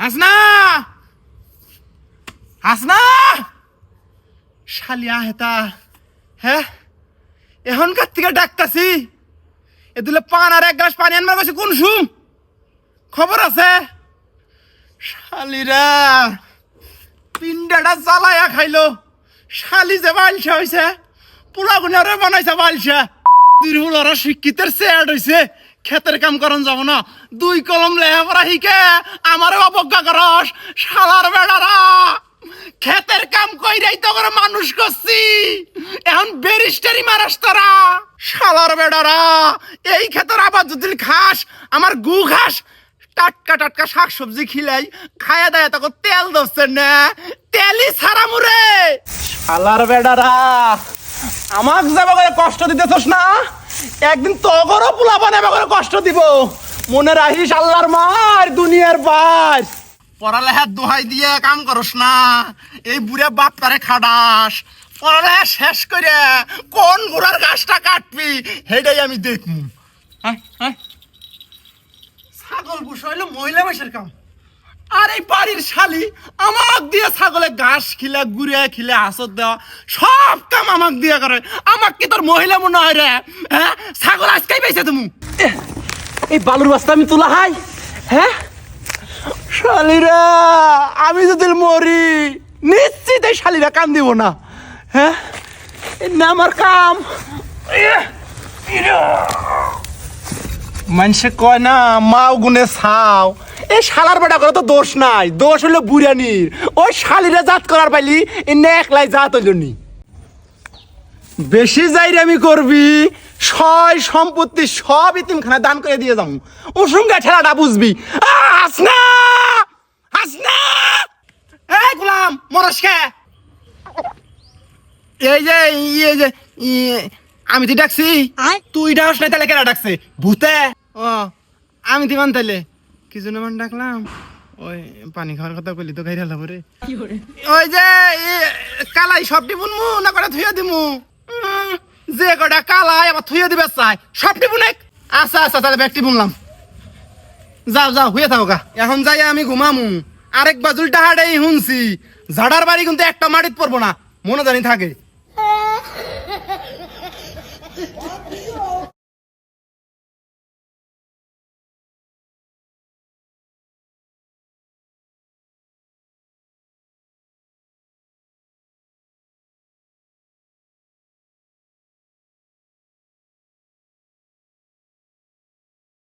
হাসনা! হাসনা! শালিয়া হেতা। হ্যাঁ এখনকার থেকে ডাকতাছি? এ দিলে পান আর এক গ্লাস পানি আনবার কাছে কোন সুম? খবর আছে? শালিরা, পিন্ডাটা জ্বালায়া খাইলো। শালি যে বালসা হইছে, পোলা গুনারে বানাইছে বালসা। তিরহুলারা শিক্ষিতের সেট হইছে। ক্ষেতের কাম করন যাব না। দুই কলম লেহাপড়া হিকে আমারে অবজ্ঞা করস শালার বেড়ারা। ক্ষেতের কাম কইরাই তো করে মানুষ করছি। এখন বেরিস্টারি মারাস তারা। শালার বেড়ারা, এই ক্ষেতের আবার যদি খাস আমার গু খাস টাটকা টাটকা শাক সবজি খিলাই, খায়া দেয় তখন তেল দোষছে না। তেলই সারা মুরে। শালার বেড়ারা, আমাক যাবে করে কষ্ট দিতেছস না, একদিন তগরও পোলা বানাবে করে কষ্ট দিব। মনে রাখিস আল্লাহর মার, দুনিয়ার বাস। পড়ালেখার দোহাই দিয়ে কাম করস না। এই বুড়ে বাপ তারে খাডাস পড়ালেখা শেষ করে কোন ঘোড়ার গাছটা কাটবি সেটাই আমি দেখমু। হ্যাঁ হ্যাঁ। ছাগল বুস হইল মহিলা মাসের কাম। আর এই বাড়ির শালি আমাক দিয়ে ছাগলে ঘাস খিলে গুড়িয়া খিলে হাসত দেওয়া সব কাম আমাক দিয়ে করে। আমাক কি তোর মহিলা মনে হয় রে? হ্যাঁ? ছাগল আজকেই পাইছে তুমি এই বালুর বস্তা আমি তোলা হাই হ্যাঁ? শালিরা আমি যদি মরি নিশ্চিত এই শালিরা কাম দিব না। হ্যাঁ? না আমার কাম। মানুষে কয় না মাও গুনে ছাও। এই শালার বেটা করে তো দোষ নাই দোষ হলো বুড়ানির। ওই শালিরা জাত করার পাইলি এ একলাই জাত হইল নি। বেশি আমি করবি সয় সম্পত্তি সব ইতিমখানা দান করে দিয়ে যাও উসুঙ্গা ঠেলাটা বুঝবি। আ, হাসনা হাসনা এই মরসকে এই যে এই যে আমি তুই ডাকছি। তুই ডাকস না তাহলে কেনা ডাকছে? ভূতে? ও আমি তুই মান তাইলে। কি জন্য মান ডাকলাম। ওই পানি খাওয়ার কথা বলি তো খাইরা লাভ রে। ওই যে এ, কালাই সবটি বুনমু না করে থুইয়া দিমু? উম, যে কটা কালাই আবার থুইয়া দিবে চাই সবটি বুনেক। আচ্ছা আচ্ছা তাহলে ব্যাগটি বুনলাম। যাও যাও হয়ে থাকো গা। এখন যাই আমি ঘুমামু। আরেক বাজুলটা টাহাটাই শুনছি। ঝাড়ার বাড়ি কিন্তু একটা মাটিত পড়ব না মনে জানি থাকে।